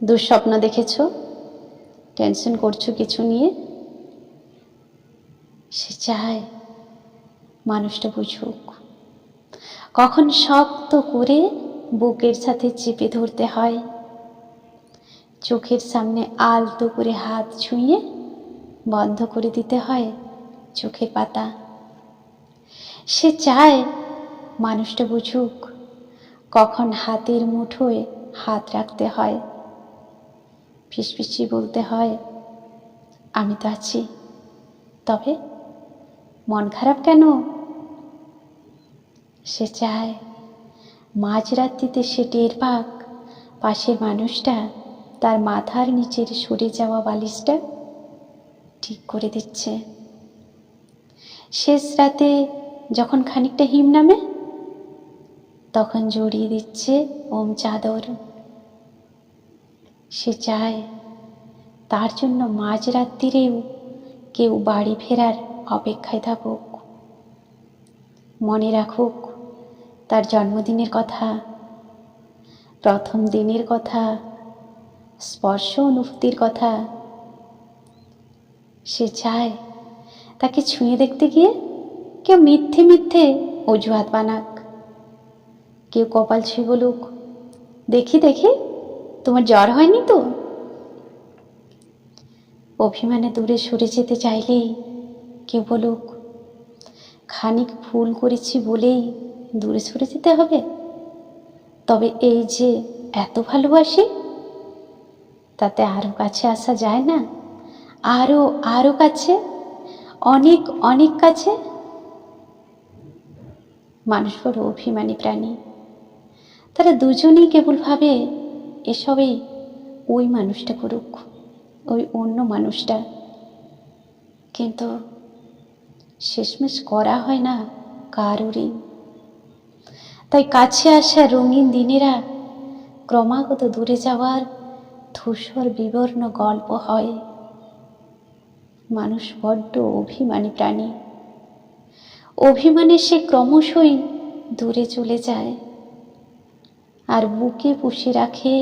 দুঃস্বপ্ন দেখেছ? টেনশন করছ কিছু নিয়ে? সে চায় মানুষটা বুঝুক। কখন শক্ত করে বুকের সাথে চেপে ধরতে হয়। চোখের সামনে আলতো করে হাত ছুঁয়ে বন্ধ করে দিতে হয় চোখের পাতা। সে চায় মানুষটা বুঝুক কখন হাতের মুঠোয় হাত রাখতে হয়। ফিসফিসি বলতে হয়। আমি তো আছি। তবে মন খারাপ কেন? সে চায় মাঝরাত্রিতে সে টের পাক, পাশের মানুষটা তার মাথার নিচের সরে যাওয়া বালিশটা ঠিক করে দিচ্ছে। শেষ রাতে যখন খানিকটা হিম নামে, তখন জড়িয়ে দিচ্ছে ওম চাদর। সে চায়। তার জন্য মাঝরাত্রিরেও কেউ বাড়ি ফেরার অপেক্ষায় থাকুক। মনে রাখুক, তার জন্মদিনের কথা, প্রথম দিনের কথা, স্পর্শ অনুভূতির কথা, সে চায় তাকে ছুঁয়ে দেখতে গিয়ে কেউ মিথ্যে মিথ্যে অজুহাত বানাক। কেউ কপাল ছুঁয়ে বলুক, দেখি দেখি তোমার জ্বর হয়নি তো? অভিমানে দূরে সরে যেতে চাইলেই কেউ বলুক, খানিক ভুল করেছি বলেই দূরে সরে যেতে হবে? তবে এই যে এত ভালোবাসি, তাতে আরও কাছে আসা যায় না? আরও আরও কাছে? অনেক অনেক কাছে? মানুষ বড় অভিমানী প্রাণী। তারা দুজনেই কেবল ভাবে এসবেই ওই মানুষটা করুক, ওই অন্য মানুষটা। কিন্তু শেষমেশ করা হয় না কারোরই। তাই কাছে আসা রঙিন দিনেরা ক্রমাগত দূরে যাওয়ার ধূসর বিবর্ণ গল্প হয়। মানুষ বড্ড অভিমানী প্রাণী। অভিমানে সে ক্রমশই দূরে চলে যায়। আর বুকে পুষে রাখে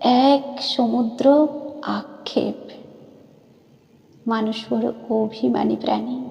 এক সমুদ্র আক্ষেপ। মানুষ বড় অভিমানী প্রাণী।